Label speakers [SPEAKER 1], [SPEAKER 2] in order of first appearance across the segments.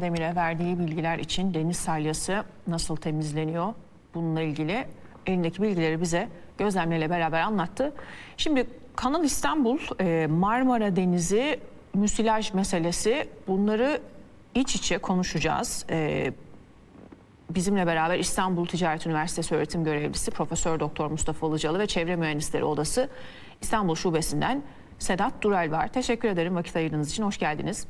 [SPEAKER 1] Demir'e verdiği bilgiler için deniz salyası nasıl temizleniyor? Bununla ilgili elindeki bilgileri bize gözlemlerle beraber anlattı. Şimdi Kanal İstanbul, e, Marmara Denizi, müsilaj meselesi bunları iç içe konuşacağız. E, Bizimle beraber İstanbul Ticaret Üniversitesi öğretim görevlisi Profesör Doktor Mustafa Ilıcalı ve Çevre Mühendisleri Odası İstanbul Şubesi'nden Sedat Durel var. Teşekkür ederim vakit ayırdığınız için. Hoş geldiniz.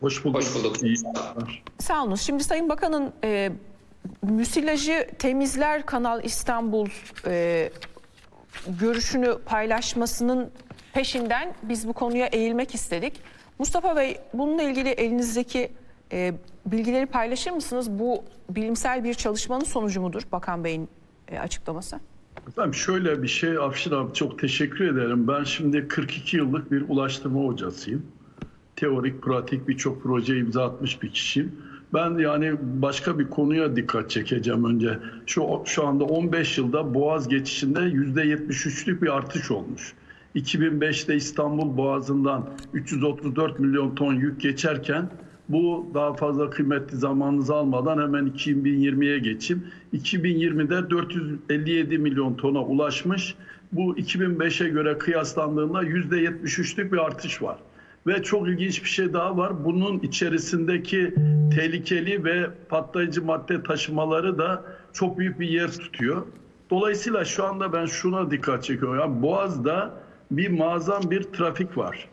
[SPEAKER 2] Hoş bulduk.
[SPEAKER 3] Hoş bulduk.
[SPEAKER 2] İyi günler.
[SPEAKER 1] Sağ olun. Şimdi Sayın Bakan'ın e, müsilajı temizler Kanal İstanbul e, görüşünü paylaşmasının peşinden biz bu konuya eğilmek istedik. Mustafa Bey bununla ilgili elinizdeki e, bilgileri paylaşır mısınız? Bu bilimsel bir çalışmanın sonucu mudur Bakan Bey'in e, açıklaması?
[SPEAKER 2] Efendim şöyle bir şey Afşin abi çok teşekkür ederim. Ben şimdi 42 yıllık bir ulaştırma hocasıyım. Teorik, pratik birçok proje imza atmış bir kişiyim. Ben yani başka bir konuya dikkat çekeceğim önce. Şu şu anda 15 yılda Boğaz geçişinde %73'lük bir artış olmuş. 2005'te İstanbul Boğazı'ndan 334 milyon ton yük geçerken bu daha fazla kıymetli zamanınızı almadan hemen 2020'ye geçeyim. 2020'de 457 milyon tona ulaşmış. Bu 2005'e göre kıyaslandığında %73'lük bir artış var. Ve çok ilginç bir şey daha var. Bunun içerisindeki tehlikeli ve patlayıcı madde taşımaları da çok büyük bir yer tutuyor. Dolayısıyla şu anda ben şuna dikkat çekiyorum. Yani Boğaz'da bir muazzam bir trafik var.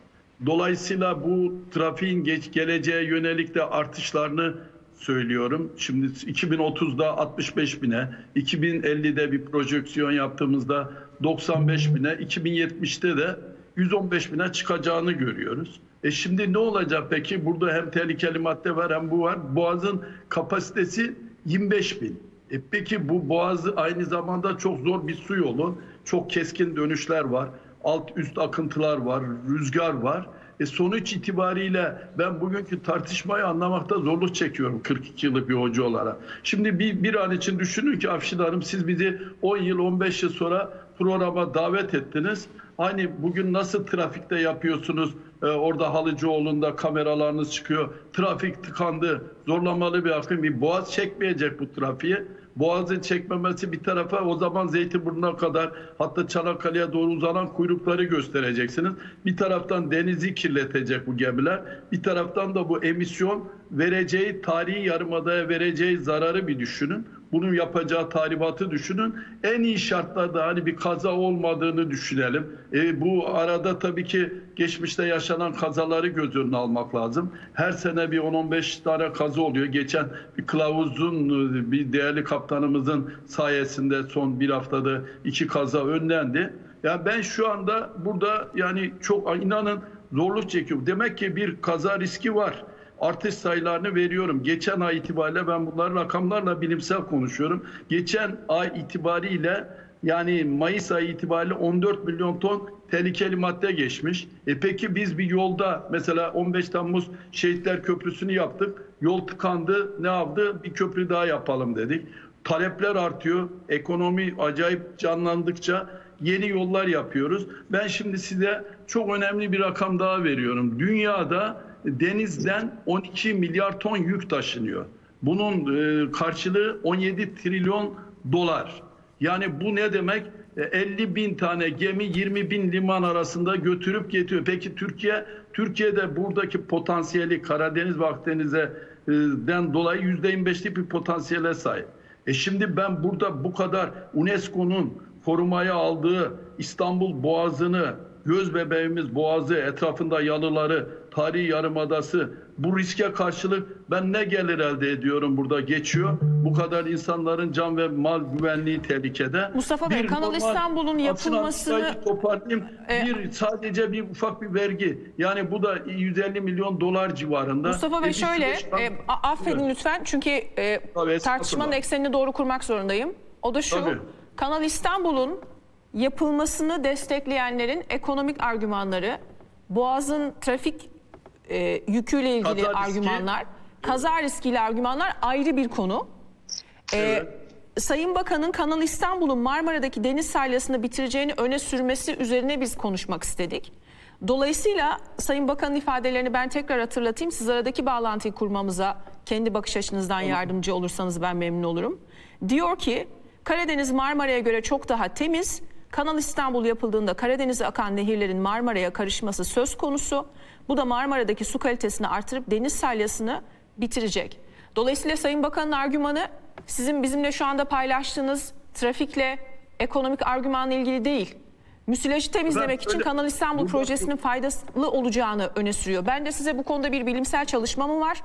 [SPEAKER 2] Dolayısıyla bu trafiğin geç geleceğe yönelik de artışlarını söylüyorum. Şimdi 2030'da 65 bine, 2050'de bir projeksiyon yaptığımızda 95 bine, 2070'te de 115 bine çıkacağını görüyoruz. E şimdi ne olacak peki? Burada hem tehlikeli madde var hem bu var. Boğazın kapasitesi 25 bin. E peki bu boğazı aynı zamanda çok zor bir su yolu. Çok keskin dönüşler var. Alt üst akıntılar var. Rüzgar var. E sonuç itibariyle ben bugünkü tartışmayı anlamakta zorluk çekiyorum 42 yıllık bir hoca olarak. Şimdi bir, bir an için düşünün ki Afşin Hanım siz bizi 10 yıl 15 yıl sonra programa davet ettiniz. Hani bugün nasıl trafikte yapıyorsunuz? Ee, orada Halıcıoğlu'nda kameralarınız çıkıyor. Trafik tıkandı. Zorlamalı bir akım. Bir boğaz çekmeyecek bu trafiği. Boğazın çekmemesi bir tarafa o zaman Zeytinburnu'na kadar hatta Çanakkale'ye doğru uzanan kuyrukları göstereceksiniz. Bir taraftan denizi kirletecek bu gemiler. Bir taraftan da bu emisyon vereceği tarihi yarımadaya vereceği zararı bir düşünün. Bunun yapacağı tahribatı düşünün. En iyi şartlarda hani bir kaza olmadığını düşünelim. E, bu arada tabii ki geçmişte yaşanan kazaları göz önüne almak lazım. Her sene bir 10-15 tane kaza oluyor. Geçen bir kılavuzun bir değerli kaptanımızın sayesinde son bir haftada iki kaza önlendi. Ya ben şu anda burada yani çok inanın zorluk çekiyorum. Demek ki bir kaza riski var artış sayılarını veriyorum. Geçen ay itibariyle ben bunları rakamlarla bilimsel konuşuyorum. Geçen ay itibariyle yani Mayıs ayı itibariyle 14 milyon ton tehlikeli madde geçmiş. E peki biz bir yolda mesela 15 Temmuz Şehitler Köprüsü'nü yaptık. Yol tıkandı. Ne yaptı? Bir köprü daha yapalım dedik. Talepler artıyor. Ekonomi acayip canlandıkça yeni yollar yapıyoruz. Ben şimdi size çok önemli bir rakam daha veriyorum. Dünyada denizden 12 milyar ton yük taşınıyor. Bunun e, karşılığı 17 trilyon dolar. Yani bu ne demek? E, 50 bin tane gemi 20 bin liman arasında götürüp getiriyor. Peki Türkiye, Türkiye'de buradaki potansiyeli Karadeniz ve Akdeniz'den dolayı %25'lik bir potansiyele sahip. E şimdi ben burada bu kadar UNESCO'nun korumaya aldığı İstanbul Boğazı'nı, göz bebeğimiz Boğazı, etrafında yalıları, tarihi yarımadası bu riske karşılık ben ne gelir elde ediyorum burada geçiyor. Bu kadar insanların can ve mal güvenliği tehlikede.
[SPEAKER 1] Mustafa Bey, Kanal
[SPEAKER 2] normal
[SPEAKER 1] İstanbul'un yapılmasını-
[SPEAKER 2] toparlayayım.
[SPEAKER 1] E-
[SPEAKER 2] bir sadece bir ufak bir vergi. Yani bu da 150 milyon dolar civarında.
[SPEAKER 1] Mustafa Bey
[SPEAKER 2] E, bir
[SPEAKER 1] şöyle, e, affedin
[SPEAKER 2] Evet.
[SPEAKER 1] lütfen çünkü e,
[SPEAKER 2] estağfurullah.
[SPEAKER 1] tartışmanın eksenini doğru kurmak zorundayım. O da şu,
[SPEAKER 2] Tabii.
[SPEAKER 1] Kanal İstanbul'un yapılmasını destekleyenlerin ekonomik argümanları, Boğaz'ın trafik e, yüküyle ilgili
[SPEAKER 2] Kaza riski.
[SPEAKER 1] argümanlar, kaza riskiyle argümanlar ayrı bir konu. E,
[SPEAKER 2] Evet.
[SPEAKER 1] Sayın Bakan'ın Kanal İstanbul'un Marmara'daki deniz salyasını bitireceğini öne sürmesi üzerine biz konuşmak istedik. Dolayısıyla Sayın Bakan'ın ifadelerini ben tekrar hatırlatayım. Siz aradaki bağlantıyı kurmamıza kendi bakış açınızdan yardımcı olursanız ben memnun olurum. Diyor ki Karadeniz Marmara'ya göre çok daha temiz. Kanal İstanbul yapıldığında Karadeniz'e akan nehirlerin Marmara'ya karışması söz konusu. Bu da Marmara'daki su kalitesini artırıp deniz salyasını bitirecek. Dolayısıyla Sayın Bakan'ın argümanı sizin bizimle şu anda paylaştığınız trafikle ekonomik argümanla ilgili değil. Müsilajı temizlemek için
[SPEAKER 2] öyle-
[SPEAKER 1] Kanal İstanbul
[SPEAKER 2] Burada-
[SPEAKER 1] projesinin faydalı olacağını öne sürüyor. Ben de size bu konuda bir bilimsel çalışmamı var.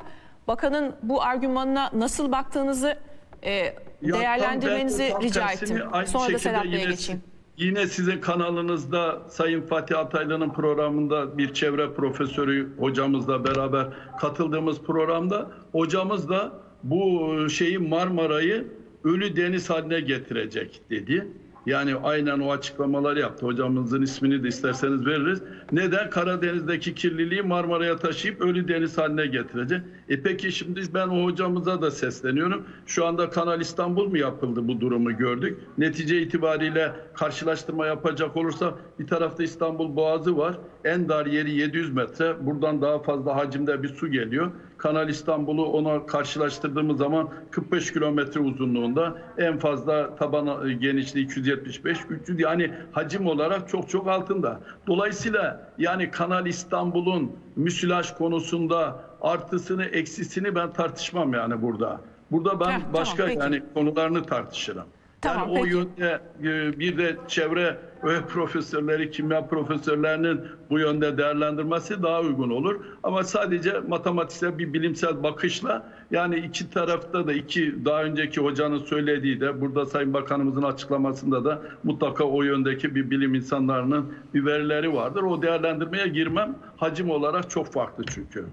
[SPEAKER 1] Bakanın bu argümanına nasıl baktığınızı e,
[SPEAKER 2] Ya tam
[SPEAKER 1] değerlendirmenizi
[SPEAKER 2] tam
[SPEAKER 1] rica ettim. Sonra da
[SPEAKER 2] yine,
[SPEAKER 1] geçeyim.
[SPEAKER 2] Yine sizin kanalınızda Sayın Fatih Ataylı'nın programında bir çevre profesörü hocamızla beraber katıldığımız programda hocamız da bu şeyi Marmara'yı ölü deniz haline getirecek dedi. Yani aynen o açıklamalar yaptı. Hocamızın ismini de isterseniz veririz. Neden? Karadeniz'deki kirliliği Marmara'ya taşıyıp ölü deniz haline getirecek. E peki şimdi ben o hocamıza da sesleniyorum. Şu anda Kanal İstanbul mu yapıldı bu durumu gördük. Netice itibariyle karşılaştırma yapacak olursa bir tarafta İstanbul Boğazı var. En dar yeri 700 metre. Buradan daha fazla hacimde bir su geliyor. Kanal İstanbul'u ona karşılaştırdığımız zaman 45 kilometre uzunluğunda en fazla taban genişliği 275 300 yani hacim olarak çok çok altında. Dolayısıyla yani Kanal İstanbul'un müsilaj konusunda artısını eksisini ben tartışmam yani burada. Burada ben
[SPEAKER 1] Heh, tamam,
[SPEAKER 2] başka
[SPEAKER 1] peki.
[SPEAKER 2] yani konularını tartışırım.
[SPEAKER 1] Tamam,
[SPEAKER 2] yani o
[SPEAKER 1] peki.
[SPEAKER 2] yönde e, bir de çevre ve profesörleri, kimya profesörlerinin bu yönde değerlendirmesi daha uygun olur. Ama sadece matematiksel bir bilimsel bakışla yani iki tarafta da iki daha önceki hocanın söylediği de burada Sayın Bakanımızın açıklamasında da mutlaka o yöndeki bir bilim insanlarının bir verileri vardır. O değerlendirmeye girmem hacim olarak çok farklı çünkü.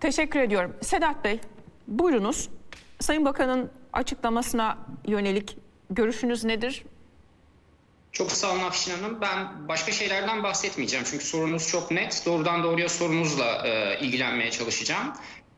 [SPEAKER 1] Teşekkür ediyorum. Sedat Bey, buyurunuz. Sayın Bakan'ın açıklamasına yönelik görüşünüz nedir?
[SPEAKER 3] Çok sağ olun Afşin Hanım. Ben başka şeylerden bahsetmeyeceğim. Çünkü sorunuz çok net. Doğrudan doğruya sorunuzla e, ilgilenmeye çalışacağım.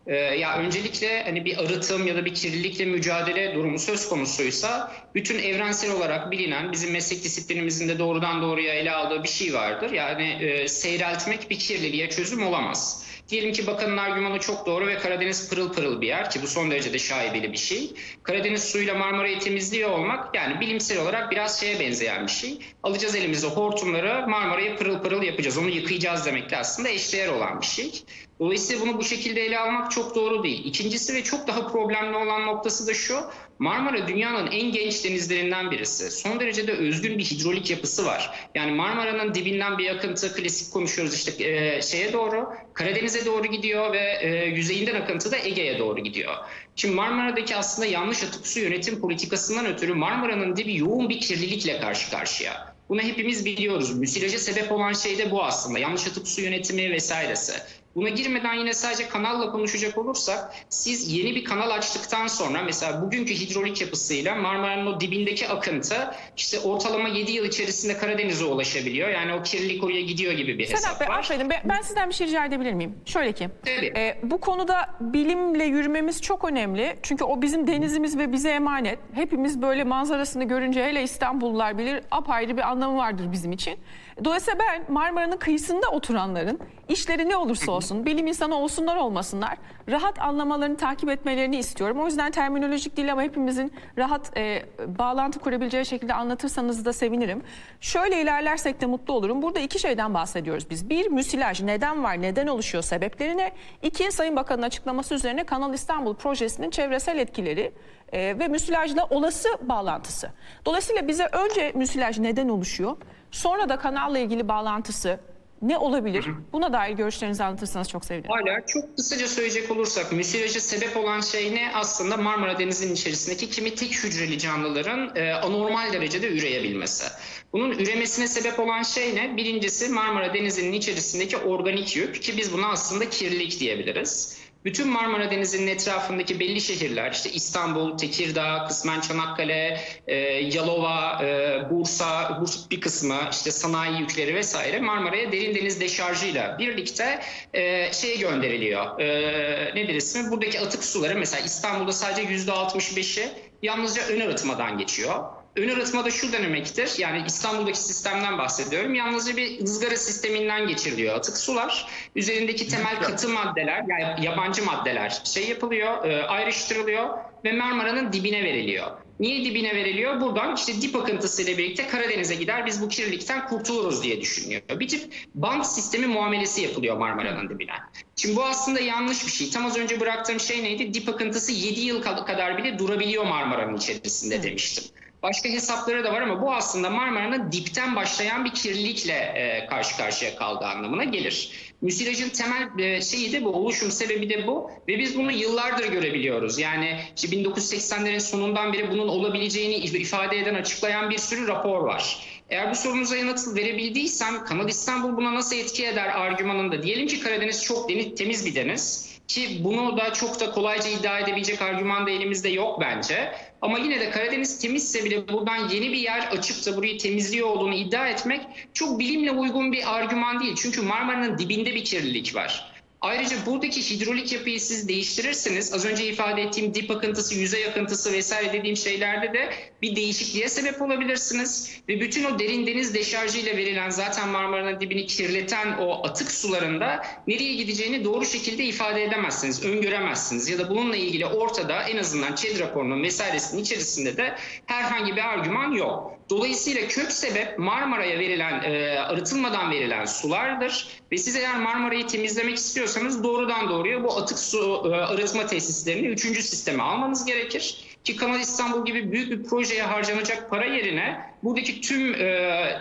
[SPEAKER 3] E, ya öncelikle hani bir arıtım ya da bir kirlilikle mücadele durumu söz konusuysa bütün evrensel olarak bilinen bizim meslek disiplinimizin de doğrudan doğruya ele aldığı bir şey vardır. Yani e, seyreltmek bir kirliliğe çözüm olamaz. Diyelim ki bakanın argümanı çok doğru ve Karadeniz pırıl pırıl bir yer ki bu son derece de şaibeli bir şey. Karadeniz suyuyla Marmara'yı temizliyor olmak yani bilimsel olarak biraz şeye benzeyen bir şey. Alacağız elimize hortumları Marmara'yı pırıl pırıl yapacağız. Onu yıkayacağız demekle aslında eşdeğer olan bir şey. Dolayısıyla bunu bu şekilde ele almak çok doğru değil. İkincisi ve çok daha problemli olan noktası da şu. Marmara dünyanın en genç denizlerinden birisi. Son derece de özgün bir hidrolik yapısı var. Yani Marmara'nın dibinden bir akıntı klasik konuşuyoruz işte e, şeye doğru Karadeniz'e doğru gidiyor ve e, yüzeyinden akıntı da Ege'ye doğru gidiyor. Şimdi Marmara'daki aslında yanlış atık su yönetim politikasından ötürü Marmara'nın dibi yoğun bir kirlilikle karşı karşıya. Bunu hepimiz biliyoruz. Müsilaja sebep olan şey de bu aslında. Yanlış atık su yönetimi vesairesi. Buna girmeden yine sadece kanalla konuşacak olursak siz yeni bir kanal açtıktan sonra mesela bugünkü hidrolik yapısıyla Marmara'nın o dibindeki akıntı işte ortalama 7 yıl içerisinde Karadeniz'e ulaşabiliyor. Yani o kirlilik oraya gidiyor gibi bir
[SPEAKER 1] Sedat
[SPEAKER 3] hesap
[SPEAKER 1] Bey,
[SPEAKER 3] var.
[SPEAKER 1] Ben- Ben sizden bir şey rica edebilir miyim? Şöyle ki,
[SPEAKER 3] Tabii.
[SPEAKER 1] e, bu konuda bilimle yürümemiz çok önemli. Çünkü o bizim denizimiz ve bize emanet. Hepimiz böyle manzarasını görünce hele İstanbullular bilir apayrı bir anlamı vardır bizim için. Dolayısıyla ben Marmara'nın kıyısında oturanların işleri ne olursa olsun, bilim insanı olsunlar olmasınlar, rahat anlamalarını takip etmelerini istiyorum. O yüzden terminolojik değil ama hepimizin rahat e, bağlantı kurabileceği şekilde anlatırsanız da sevinirim. Şöyle ilerlersek de mutlu olurum. Burada iki şeyden bahsediyoruz biz. Bir, müsilaj neden var, neden oluşuyor sebeplerine. İki, Sayın Bakan'ın açıklaması üzerine Kanal İstanbul projesinin çevresel etkileri e, ve müsilajla olası bağlantısı. Dolayısıyla bize önce müsilaj neden oluşuyor, sonra da kanalla ilgili bağlantısı ne olabilir? Buna dair görüşlerinizi anlatırsanız çok sevinirim.
[SPEAKER 3] Hala çok kısaca söyleyecek olursak müsilaja sebep olan şey ne? Aslında Marmara Denizi'nin içerisindeki kimi tek hücreli canlıların e, anormal derecede üreyebilmesi. Bunun üremesine sebep olan şey ne? Birincisi Marmara Denizi'nin içerisindeki organik yük ki biz buna aslında kirlilik diyebiliriz. Bütün Marmara Denizi'nin etrafındaki belli şehirler işte İstanbul, Tekirdağ, kısmen Çanakkale, e, Yalova, e, Bursa, Bursa bir kısmı işte sanayi yükleri vesaire Marmara'ya derin deniz deşarjıyla birlikte e, şeye gönderiliyor. E, nedir ismi? Buradaki atık suları mesela İstanbul'da sadece %65'i yalnızca ön arıtmadan geçiyor. Ön arıtma da şu demektir. Yani İstanbul'daki sistemden bahsediyorum. Yalnızca bir ızgara sisteminden geçiriliyor atık sular. Üzerindeki temel katı maddeler, yani yabancı maddeler şey yapılıyor, e, ayrıştırılıyor ve Marmara'nın dibine veriliyor. Niye dibine veriliyor? Buradan işte dip akıntısıyla birlikte Karadeniz'e gider biz bu kirlilikten kurtuluruz diye düşünüyor. Bir tip bant sistemi muamelesi yapılıyor Marmara'nın dibine. Şimdi bu aslında yanlış bir şey. Tam az önce bıraktığım şey neydi? Dip akıntısı 7 yıl kadar bile durabiliyor Marmara'nın içerisinde demiştim. Başka hesapları da var ama bu aslında Marmara'nın dipten başlayan bir kirlilikle e, karşı karşıya kaldığı anlamına gelir. Müsilajın temel e, şeyi de bu, oluşum sebebi de bu ve biz bunu yıllardır görebiliyoruz. Yani işte 1980'lerin sonundan beri bunun olabileceğini ifade eden, açıklayan bir sürü rapor var. Eğer bu sorunuza yanıt verebildiysem Kanal İstanbul buna nasıl etki eder argümanında diyelim ki Karadeniz çok deniz, temiz bir deniz ki bunu da çok da kolayca iddia edebilecek argüman da elimizde yok bence. Ama yine de Karadeniz temizse bile buradan yeni bir yer açıp da burayı temizliyor olduğunu iddia etmek çok bilimle uygun bir argüman değil. Çünkü Marmara'nın dibinde bir kirlilik var. Ayrıca buradaki hidrolik yapıyı siz değiştirirseniz az önce ifade ettiğim dip akıntısı, yüzey akıntısı vesaire dediğim şeylerde de bir değişikliğe sebep olabilirsiniz. Ve bütün o derin deniz deşarjıyla verilen zaten Marmara'nın dibini kirleten o atık sularında nereye gideceğini doğru şekilde ifade edemezsiniz, öngöremezsiniz. Ya da bununla ilgili ortada en azından ÇED raporunun vesairesinin içerisinde de herhangi bir argüman yok. Dolayısıyla kök sebep Marmara'ya verilen, e, arıtılmadan verilen sulardır. Ve siz eğer Marmara'yı temizlemek istiyorsanız doğrudan doğruya bu atık su e, arıtma tesislerini üçüncü sisteme almanız gerekir. Ki Kanal İstanbul gibi büyük bir projeye harcanacak para yerine buradaki tüm e,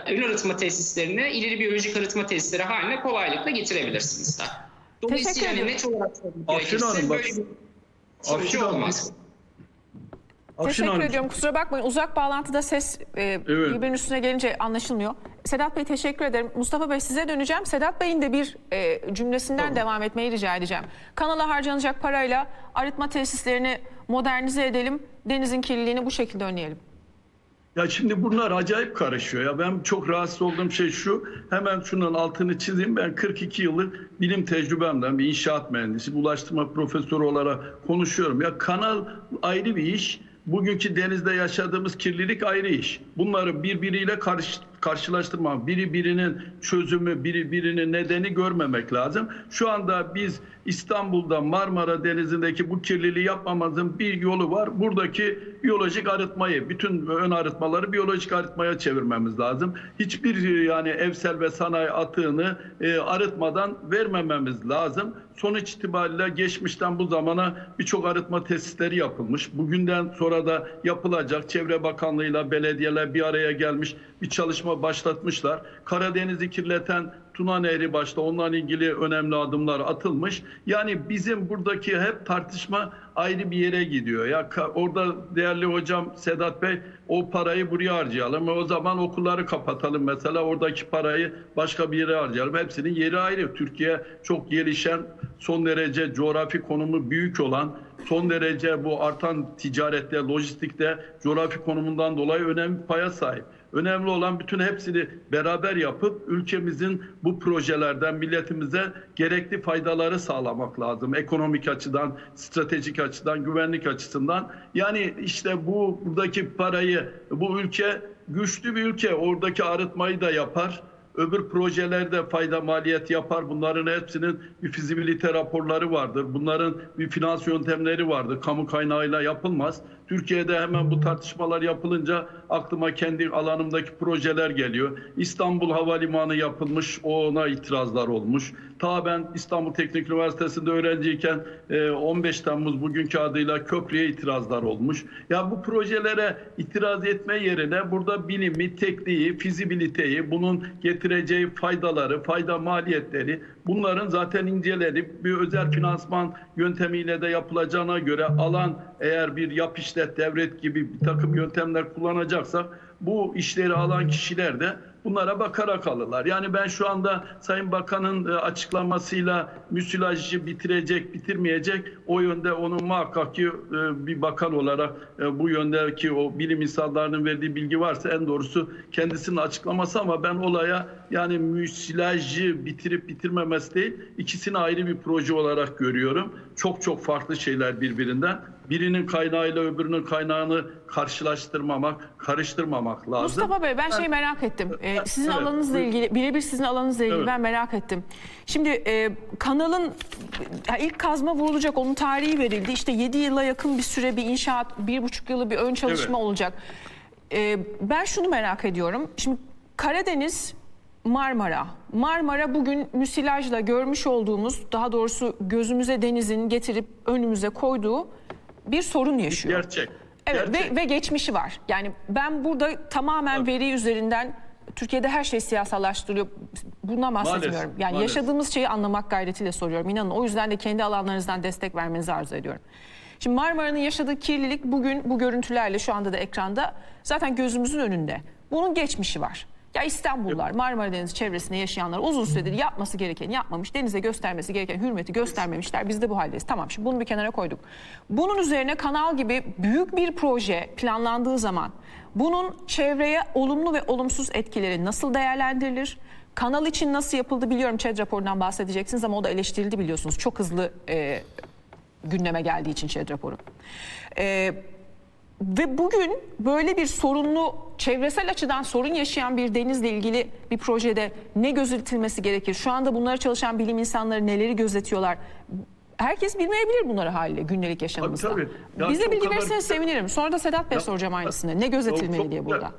[SPEAKER 3] ön arıtma tesislerini ileri biyolojik arıtma tesisleri haline kolaylıkla getirebilirsiniz de. Dolayısıyla hani net olarak
[SPEAKER 2] Afşin Hanım, bak- Afşin
[SPEAKER 3] sonucu
[SPEAKER 2] Hanım,
[SPEAKER 1] Teşekkür ediyorum. Kusura bakmayın. Uzak bağlantıda ses e, birbirinin üstüne gelince anlaşılmıyor. Sedat Bey teşekkür ederim. Mustafa Bey size döneceğim. Sedat Bey'in de bir e, cümlesinden devam etmeyi rica edeceğim. Kanala harcanacak parayla arıtma tesislerini modernize edelim. Denizin kirliliğini bu şekilde önleyelim.
[SPEAKER 2] Ya şimdi bunlar acayip karışıyor. Ya ben çok rahatsız olduğum şey şu. Hemen şunun altını çizeyim. Ben 42 yıllık bilim tecrübemden bir inşaat mühendisi, ulaştırma profesörü olarak konuşuyorum. Ya kanal ayrı bir iş. Bugünkü denizde yaşadığımız kirlilik ayrı iş. Bunları birbiriyle karış, karşılaştırmak, biri birinin çözümü, biri birinin nedeni görmemek lazım. Şu anda biz İstanbul'da Marmara Denizi'ndeki bu kirliliği yapmamızın bir yolu var. Buradaki biyolojik arıtmayı, bütün ön arıtmaları biyolojik arıtmaya çevirmemiz lazım. Hiçbir yani evsel ve sanayi atığını e, arıtmadan vermememiz lazım. Sonuç itibariyle geçmişten bu zamana birçok arıtma tesisleri yapılmış. Bugünden sonra da yapılacak. Çevre Bakanlığı'yla belediyeler bir araya gelmiş bir çalışma başlatmışlar. Karadeniz'i kirleten Tuna Nehri başta onunla ilgili önemli adımlar atılmış. Yani bizim buradaki hep tartışma ayrı bir yere gidiyor. Ya orada değerli hocam Sedat Bey o parayı buraya harcayalım. O zaman okulları kapatalım mesela oradaki parayı başka bir yere harcayalım. Hepsinin yeri ayrı. Türkiye çok gelişen son derece coğrafi konumu büyük olan son derece bu artan ticarette, lojistikte coğrafi konumundan dolayı önemli paya sahip. Önemli olan bütün hepsini beraber yapıp ülkemizin bu projelerden milletimize gerekli faydaları sağlamak lazım. Ekonomik açıdan, stratejik açıdan, güvenlik açısından. Yani işte bu buradaki parayı bu ülke güçlü bir ülke. Oradaki arıtmayı da yapar. Öbür projelerde fayda maliyet yapar. Bunların hepsinin bir fizibilite raporları vardır. Bunların bir finans yöntemleri vardır. Kamu kaynağıyla yapılmaz. Türkiye'de hemen bu tartışmalar yapılınca aklıma kendi alanımdaki projeler geliyor. İstanbul Havalimanı yapılmış, ona itirazlar olmuş. Ta ben İstanbul Teknik Üniversitesi'nde öğrenciyken e, 15 Temmuz bugünkü adıyla köprüye itirazlar olmuş. Ya bu projelere itiraz etme yerine burada bilimi, tekniği, fizibiliteyi, bunun getireceği faydaları, fayda maliyetleri bunların zaten incelenip bir özel finansman yöntemiyle de yapılacağına göre alan eğer bir yap işlet devlet gibi bir takım yöntemler kullanacaksak bu işleri alan kişiler de bunlara bakarak alırlar. Yani ben şu anda Sayın Bakan'ın e, açıklamasıyla müsilajı bitirecek, bitirmeyecek o yönde onun muhakkak ki e, bir bakan olarak e, bu yöndeki o bilim insanlarının verdiği bilgi varsa en doğrusu kendisinin açıklaması ama ben olaya yani müsilajı bitirip bitirmemesi değil ikisini ayrı bir proje olarak görüyorum. Çok çok farklı şeyler birbirinden. Birinin kaynağıyla öbürünün kaynağını karşılaştırmamak, karıştırmamak lazım.
[SPEAKER 1] Mustafa Bey ben şeyi merak ettim. Ee, sizin
[SPEAKER 2] Evet,
[SPEAKER 1] alanınızla
[SPEAKER 2] buyurun.
[SPEAKER 1] ilgili, birebir sizin alanınızla ilgili
[SPEAKER 2] Evet.
[SPEAKER 1] ben merak ettim. Şimdi e, kanalın ilk kazma vurulacak, onun tarihi verildi. İşte 7 yıla yakın bir süre bir inşaat, bir buçuk yılı bir ön çalışma
[SPEAKER 2] Evet.
[SPEAKER 1] olacak. E, ben şunu merak ediyorum. Şimdi Karadeniz, Marmara. Marmara bugün müsilajla görmüş olduğumuz, daha doğrusu gözümüze denizin getirip önümüze koyduğu bir sorun yaşıyor.
[SPEAKER 2] Gerçek.
[SPEAKER 1] Evet
[SPEAKER 2] Gerçek.
[SPEAKER 1] ve, ve geçmişi var. Yani ben burada tamamen veri üzerinden Türkiye'de her şey siyasallaştırılıyor. Bundan bahsetmiyorum.
[SPEAKER 2] Maalesef,
[SPEAKER 1] yani
[SPEAKER 2] maalesef.
[SPEAKER 1] yaşadığımız şeyi anlamak gayretiyle soruyorum. İnanın o yüzden de kendi alanlarınızdan destek vermenizi arzu ediyorum. Şimdi Marmara'nın yaşadığı kirlilik bugün bu görüntülerle şu anda da ekranda zaten gözümüzün önünde. Bunun geçmişi var. Ya İstanbullular, Marmara Denizi çevresinde yaşayanlar uzun süredir yapması gerekeni yapmamış, denize göstermesi gereken hürmeti göstermemişler. Biz de bu haldeyiz. Tamam şimdi bunu bir kenara koyduk. Bunun üzerine kanal gibi büyük bir proje planlandığı zaman bunun çevreye olumlu ve olumsuz etkileri nasıl değerlendirilir? Kanal için nasıl yapıldı biliyorum ÇED raporundan bahsedeceksiniz ama o da eleştirildi biliyorsunuz. Çok hızlı e, gündeme geldiği için ÇED raporu. E, ve bugün böyle bir sorunlu, çevresel açıdan sorun yaşayan bir denizle ilgili bir projede ne gözetilmesi gerekir? Şu anda bunlara çalışan bilim insanları neleri gözetiyorlar? Herkes bilmeyebilir bunları haliyle gündelik yaşamımızda.
[SPEAKER 2] Tabii, tabii. Ya
[SPEAKER 1] Bize bilgi
[SPEAKER 2] kadar-
[SPEAKER 1] verirseniz sevinirim. Sonra da Sedat Bey
[SPEAKER 2] Ya-
[SPEAKER 1] soracağım aynısını. Ne gözetilmeli
[SPEAKER 2] Çok
[SPEAKER 1] diye burada.
[SPEAKER 2] Ya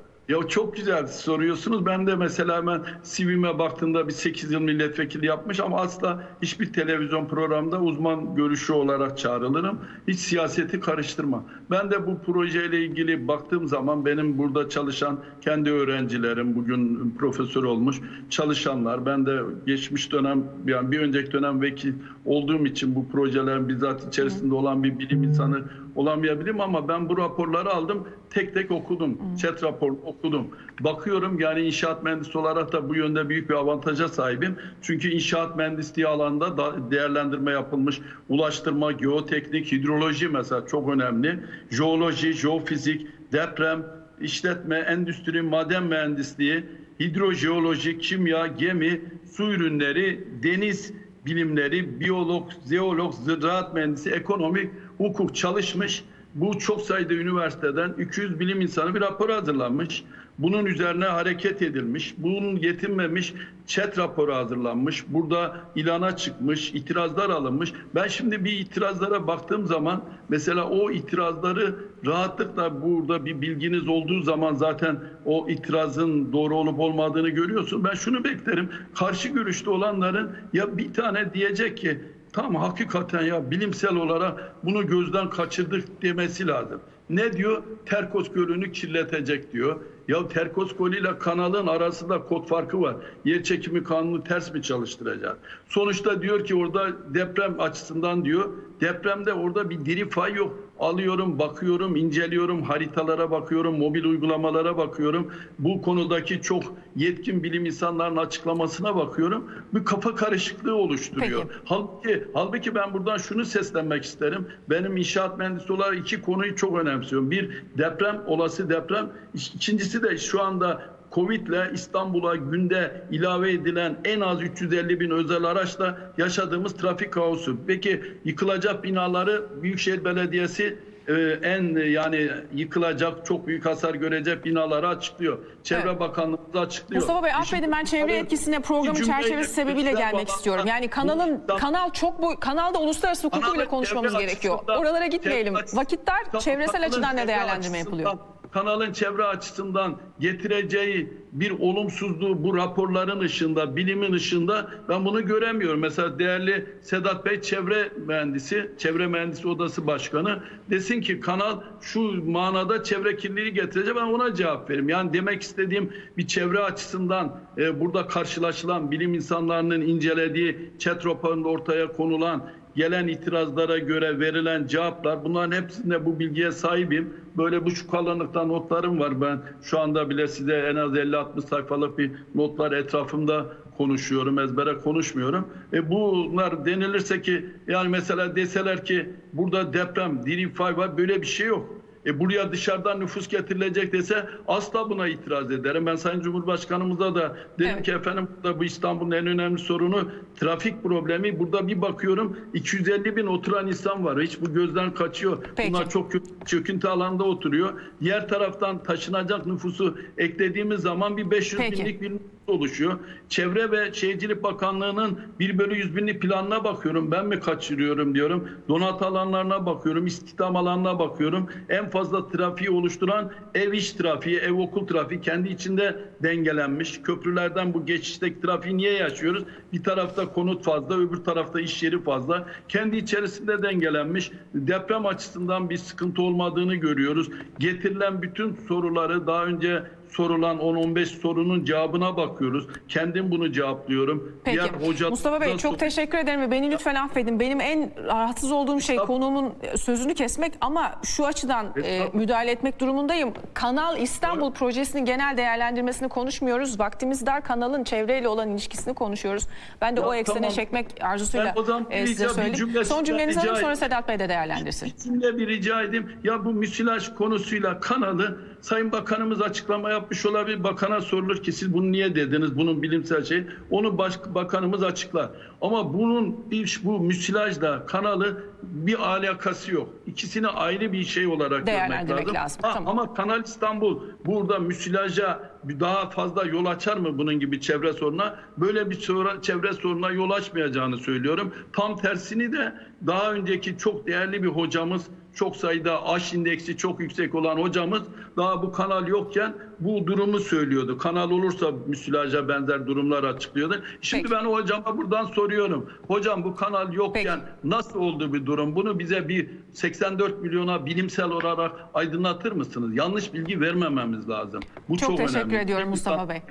[SPEAKER 2] çok güzel soruyorsunuz. Ben de mesela hemen CV'me baktığımda bir 8 yıl milletvekili yapmış ama asla hiçbir televizyon programda uzman görüşü olarak çağrılırım. Hiç siyaseti karıştırma. Ben de bu projeyle ilgili baktığım zaman benim burada çalışan kendi öğrencilerim bugün profesör olmuş çalışanlar. Ben de geçmiş dönem yani bir önceki dönem vekil olduğum için bu projelerin bizzat içerisinde olan bir bilim insanı olamayabilirim ama ben bu raporları aldım tek tek okudum. Chat raporunu okudum. Bakıyorum yani inşaat mühendisi olarak da bu yönde büyük bir avantaja sahibim. Çünkü inşaat mühendisliği alanda da değerlendirme yapılmış. Ulaştırma, geoteknik, hidroloji mesela çok önemli. Jeoloji, jeofizik, deprem, işletme, endüstri, maden mühendisliği, hidrojeoloji, kimya, gemi, su ürünleri, deniz bilimleri, biyolog, zeolog, ziraat mühendisi, ekonomi, hukuk çalışmış. Bu çok sayıda üniversiteden 200 bilim insanı bir rapor hazırlanmış. Bunun üzerine hareket edilmiş. Bunun yetinmemiş chat raporu hazırlanmış. Burada ilana çıkmış, itirazlar alınmış. Ben şimdi bir itirazlara baktığım zaman mesela o itirazları rahatlıkla burada bir bilginiz olduğu zaman zaten o itirazın doğru olup olmadığını görüyorsun. Ben şunu beklerim. Karşı görüşte olanların ya bir tane diyecek ki Tam hakikaten ya bilimsel olarak bunu gözden kaçırdık demesi lazım. Ne diyor? Terkos Gölü'nü kirletecek diyor. Ya Terkos ile kanalın arasında kod farkı var. Yer çekimi kanunu ters mi çalıştıracak? Sonuçta diyor ki orada deprem açısından diyor. Depremde orada bir diri fay yok. Alıyorum, bakıyorum, inceliyorum, haritalara bakıyorum, mobil uygulamalara bakıyorum. Bu konudaki çok yetkin bilim insanlarının açıklamasına bakıyorum. Bir kafa karışıklığı oluşturuyor.
[SPEAKER 1] Peki.
[SPEAKER 2] Halbuki, halbuki ben buradan şunu seslenmek isterim. Benim inşaat mühendisi olarak iki konuyu çok önemsiyorum. Bir deprem, olası deprem. İkincisi de şu anda Covid ile İstanbul'a günde ilave edilen en az 350 bin özel araçla yaşadığımız trafik kaosu. Peki yıkılacak binaları Büyükşehir Belediyesi e, en yani yıkılacak çok büyük hasar görecek binaları açıklıyor. Çevre
[SPEAKER 1] Evet.
[SPEAKER 2] Bakanlığı da açıklıyor.
[SPEAKER 1] Mustafa Bey
[SPEAKER 2] İşin
[SPEAKER 1] affedin ben çevre etkisine programın çerçevesi sebebiyle gelmek istiyorum. Yani kanalın
[SPEAKER 2] Bu-
[SPEAKER 1] kanal çok bu kanalda uluslararası hukukuyla konuşmamız gerekiyor. Oralara gitmeyelim. Vakit dar. Çevresel açıdan ne değerlendirme yapılıyor?
[SPEAKER 2] Kanalın çevre açısından getireceği bir olumsuzluğu bu raporların ışığında, bilimin ışığında ben bunu göremiyorum. Mesela değerli Sedat Bey çevre mühendisi, çevre mühendisi odası başkanı desin ki kanal şu manada çevre kirliliği getirecek ben ona cevap veririm. Yani demek istediğim bir çevre açısından e, burada karşılaşılan bilim insanlarının incelediği chat raporunda ortaya konulan gelen itirazlara göre verilen cevaplar bunların hepsinde bu bilgiye sahibim. Böyle bu şu kalınlıkta notlarım var ben şu anda bile size en az 50-60 sayfalık bir notlar etrafımda konuşuyorum ezbere konuşmuyorum. E bunlar denilirse ki yani mesela deseler ki burada deprem D5 var böyle bir şey yok. E buraya dışarıdan nüfus getirilecek dese asla buna itiraz ederim. Ben Sayın Cumhurbaşkanımıza da dedim
[SPEAKER 1] Evet.
[SPEAKER 2] ki efendim burada bu İstanbul'un en önemli sorunu trafik problemi. Burada bir bakıyorum 250 bin oturan insan var. Hiç bu gözden kaçıyor.
[SPEAKER 1] Peki.
[SPEAKER 2] Bunlar çok çöküntü alanında oturuyor. Diğer taraftan taşınacak nüfusu eklediğimiz zaman bir 500
[SPEAKER 1] Peki.
[SPEAKER 2] binlik bir oluşuyor. Çevre ve Şehircilik Bakanlığı'nın 1 bölü 100 binlik planına bakıyorum. Ben mi kaçırıyorum diyorum. Donat alanlarına bakıyorum. istihdam alanına bakıyorum. En fazla trafiği oluşturan ev iş trafiği, ev okul trafiği kendi içinde dengelenmiş. Köprülerden bu geçişteki trafiği niye yaşıyoruz? Bir tarafta konut fazla, öbür tarafta iş yeri fazla. Kendi içerisinde dengelenmiş. Deprem açısından bir sıkıntı olmadığını görüyoruz. Getirilen bütün soruları daha önce sorulan 10-15 sorunun cevabına bakıyoruz. Kendim bunu cevaplıyorum.
[SPEAKER 1] Peki.
[SPEAKER 2] hocalarımızdan
[SPEAKER 1] Mustafa Bey çok teşekkür ederim ve beni lütfen affedin. Benim en rahatsız olduğum şey
[SPEAKER 2] Estağfurullah.
[SPEAKER 1] konuğumun sözünü kesmek ama şu açıdan e, müdahale etmek durumundayım. Kanal İstanbul projesinin genel değerlendirmesini konuşmuyoruz. Vaktimiz dar kanalın çevreyle olan ilişkisini konuşuyoruz. Ben de
[SPEAKER 2] Ya
[SPEAKER 1] o eksene
[SPEAKER 2] tamam.
[SPEAKER 1] çekmek arzusuyla e,
[SPEAKER 2] bir
[SPEAKER 1] size
[SPEAKER 2] bir
[SPEAKER 1] söyleyeyim.
[SPEAKER 2] cümle
[SPEAKER 1] Son cümlenizi alayım sonra. Sedat Bey de değerlendirsin.
[SPEAKER 2] Sizinle bir rica edeyim. Ya bu müsilaj konusuyla kanalı Sayın Bakanımız açıklama yapmış olabilir. Bakana sorulur ki siz bunu niye dediniz? Bunun bilimsel şey. Onu baş, bakanımız açıklar. Ama bunun iş bu müsilajla kanalı bir alakası yok. İkisini ayrı bir şey olarak görmek lazım.
[SPEAKER 1] lazım.
[SPEAKER 2] Ha,
[SPEAKER 1] Tamam.
[SPEAKER 2] Ama Kanal İstanbul burada müsilaja daha fazla yol açar mı bunun gibi çevre soruna? Böyle bir çevre soruna yol açmayacağını söylüyorum. Tam tersini de daha önceki çok değerli bir hocamız çok sayıda aş indeksi çok yüksek olan hocamız daha bu kanal yokken bu durumu söylüyordu. Kanal olursa müsilaja benzer durumlar açıklıyordu. Şimdi
[SPEAKER 1] Peki.
[SPEAKER 2] ben hocama buradan soruyorum. Hocam bu kanal yokken nasıl oldu bir durum? Bunu bize bir 84 milyona bilimsel olarak aydınlatır mısınız? Yanlış bilgi vermememiz lazım. Bu
[SPEAKER 1] Çok
[SPEAKER 2] çok,
[SPEAKER 1] teşekkür
[SPEAKER 2] önemli.
[SPEAKER 1] ediyorum Mustafa Bey.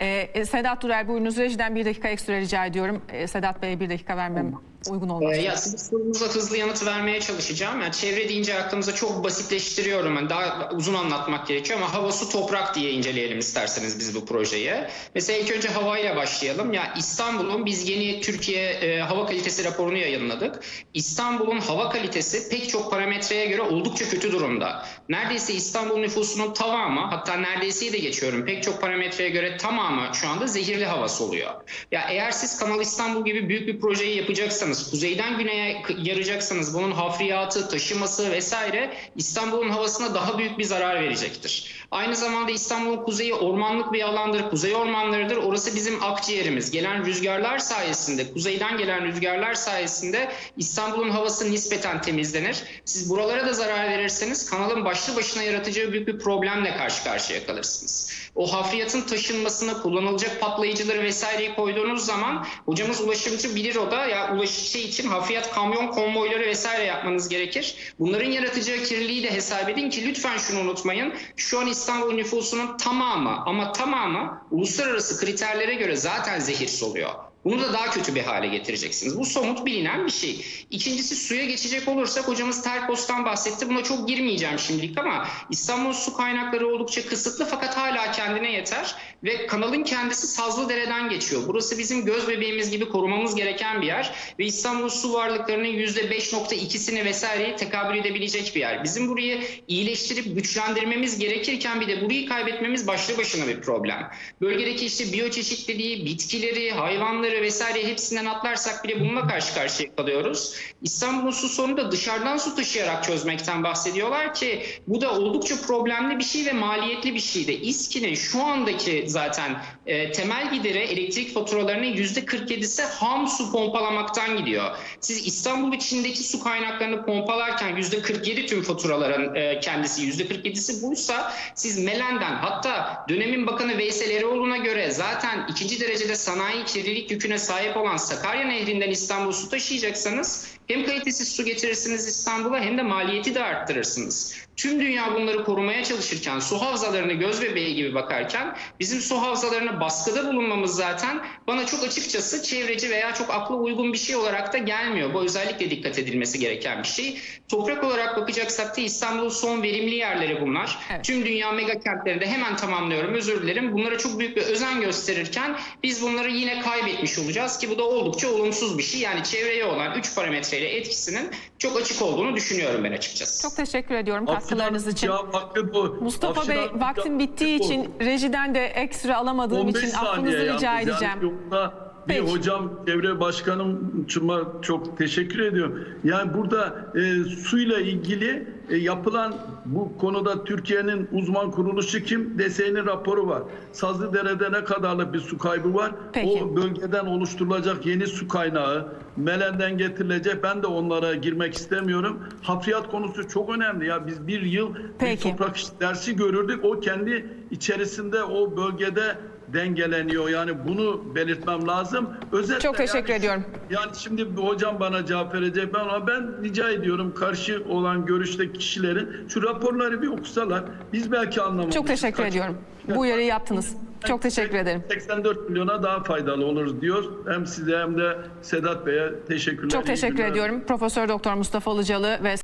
[SPEAKER 1] Ee, e, Sedat Durel buyurunuz rejiden bir dakika ekstra rica ediyorum. Ee, Sedat Bey'e bir dakika vermem uygun olmaz.
[SPEAKER 3] Ee, ya sorunuza hızlı yanıt vermeye çalışacağım. Yani çevre deyince aklımıza çok basitleştiriyorum. Yani daha uzun anlatmak gerekiyor ama hava, su, toprak diye inceleyelim isterseniz biz bu projeyi. Mesela ilk önce havayla başlayalım. Ya İstanbul'un biz yeni Türkiye e, hava kalitesi raporunu yayınladık. İstanbul'un hava kalitesi pek çok parametreye göre oldukça kötü durumda. Neredeyse İstanbul nüfusunun tamamı hatta neredeyse de geçiyorum. Pek çok parametreye göre tamamı şu anda zehirli hava soluyor. Ya eğer siz Kanal İstanbul gibi büyük bir projeyi yapacaksanız, kuzeyden güneye yaracaksanız bunun hafriyatı, taşıması vesaire İstanbul'un havasına daha büyük bir zarar verecektir. Aynı zamanda İstanbul'un kuzeyi ormanlık bir alandır, kuzey ormanlarıdır. Orası bizim akciğerimiz. Gelen rüzgarlar sayesinde, kuzeyden gelen rüzgarlar sayesinde İstanbul'un havası nispeten temizlenir. Siz buralara da zarar verirseniz kanalın başlı başına yaratacağı büyük bir problemle karşı karşıya kalırsınız. O hafriyatın taşınmasını, kullanılacak patlayıcıları vesaireyi koyduğunuz zaman hocamız ulaşımcı bilir o da ya ulaşı şey için hafriyat kamyon konvoyları vesaire yapmanız gerekir. Bunların yaratacağı kirliliği de hesap edin ki lütfen şunu unutmayın. Şu an İstanbul nüfusunun tamamı ama tamamı uluslararası kriterlere göre zaten zehir soluyor. Bunu da daha kötü bir hale getireceksiniz. Bu somut bilinen bir şey. İkincisi suya geçecek olursak hocamız Terkos'tan bahsetti. Buna çok girmeyeceğim şimdilik ama İstanbul su kaynakları oldukça kısıtlı fakat hala kendine yeter. Ve kanalın kendisi Sazlıdere'den geçiyor. Burası bizim göz bebeğimiz gibi korumamız gereken bir yer. Ve İstanbul su varlıklarının %5.2'sini vesaireyi tekabül edebilecek bir yer. Bizim burayı iyileştirip güçlendirmemiz gerekirken bir de burayı kaybetmemiz başlı başına bir problem. Bölgedeki işte biyoçeşitliliği, bitkileri, hayvanları vesaire hepsinden atlarsak bile bununla karşı karşıya kalıyoruz. İstanbul'un su sorunu da dışarıdan su taşıyarak çözmekten bahsediyorlar ki bu da oldukça problemli bir şey ve maliyetli bir şey de. İSKİ'nin şu andaki zaten e, temel gideri elektrik faturalarının %47'si ham su pompalamaktan gidiyor. Siz İstanbul içindeki su kaynaklarını pompalarken %47 tüm faturaların e, kendisi %47'si buysa siz Melen'den hatta dönemin bakanı Veysel Eroğlu'na göre zaten ikinci derecede sanayi kirlilik yüküne sahip olan Sakarya Nehri'nden İstanbul su taşıyacaksanız hem kalitesiz su getirirsiniz İstanbul'a hem de maliyeti de arttırırsınız. Tüm dünya bunları korumaya çalışırken, su havzalarını göz bebeği gibi bakarken bizim su havzalarına baskıda bulunmamız zaten bana çok açıkçası çevreci veya çok akla uygun bir şey olarak da gelmiyor. Bu özellikle dikkat edilmesi gereken bir şey. Toprak olarak bakacaksak da İstanbul'un son verimli yerleri bunlar.
[SPEAKER 1] Evet.
[SPEAKER 3] Tüm dünya mega kentlerinde hemen tamamlıyorum özür dilerim. Bunlara çok büyük bir özen gösterirken biz bunları yine kaybetmiş olacağız ki bu da oldukça olumsuz bir şey. Yani çevreye olan 3 parametreyle etkisinin çok açık olduğunu düşünüyorum ben açıkçası.
[SPEAKER 1] Çok teşekkür ediyorum
[SPEAKER 2] Afşin
[SPEAKER 1] katkılarınız için.
[SPEAKER 2] Ya, bakın bu,
[SPEAKER 1] Mustafa Bey
[SPEAKER 2] ya,
[SPEAKER 1] bittiği için rejiden de ekstra alamadığım
[SPEAKER 2] 15
[SPEAKER 1] için affınızı rica
[SPEAKER 2] Yani
[SPEAKER 1] edeceğim.
[SPEAKER 2] yoksa bir
[SPEAKER 1] Peki.
[SPEAKER 2] hocam çevre başkanıma çok teşekkür ediyorum. Yani burada e, suyla ilgili e, yapılan bu konuda Türkiye'nin uzman kuruluşu kim? DSE'nin raporu var. Sazlıdere'de ne kadarlık bir su kaybı var?
[SPEAKER 1] Peki.
[SPEAKER 2] O bölgeden oluşturulacak yeni su kaynağı, Melen'den getirilecek. Ben de onlara girmek istemiyorum. Hafriyat konusu çok önemli. Ya biz bir yıl
[SPEAKER 1] Peki.
[SPEAKER 2] bir toprak dersi görürdük. O kendi içerisinde o bölgede dengeleniyor. Yani bunu belirtmem lazım. Özetle
[SPEAKER 1] Çok teşekkür
[SPEAKER 2] yani-
[SPEAKER 1] ediyorum.
[SPEAKER 2] Yani şimdi hocam bana cevap verecek. Ben ama ben rica ediyorum karşı olan görüşteki kişilerin şu raporları bir okusalar. Biz belki anlamamışız.
[SPEAKER 1] Çok teşekkür
[SPEAKER 2] Kaç-
[SPEAKER 1] ediyorum. Bu uyarıyı yaptınız. Çok teşekkür ederim.
[SPEAKER 2] 84 milyona daha faydalı oluruz diyor. Hem size hem de Sedat Bey'e teşekkürler.
[SPEAKER 1] Çok teşekkür ediyorum. Profesör Doktor Mustafa Ilıcalı ve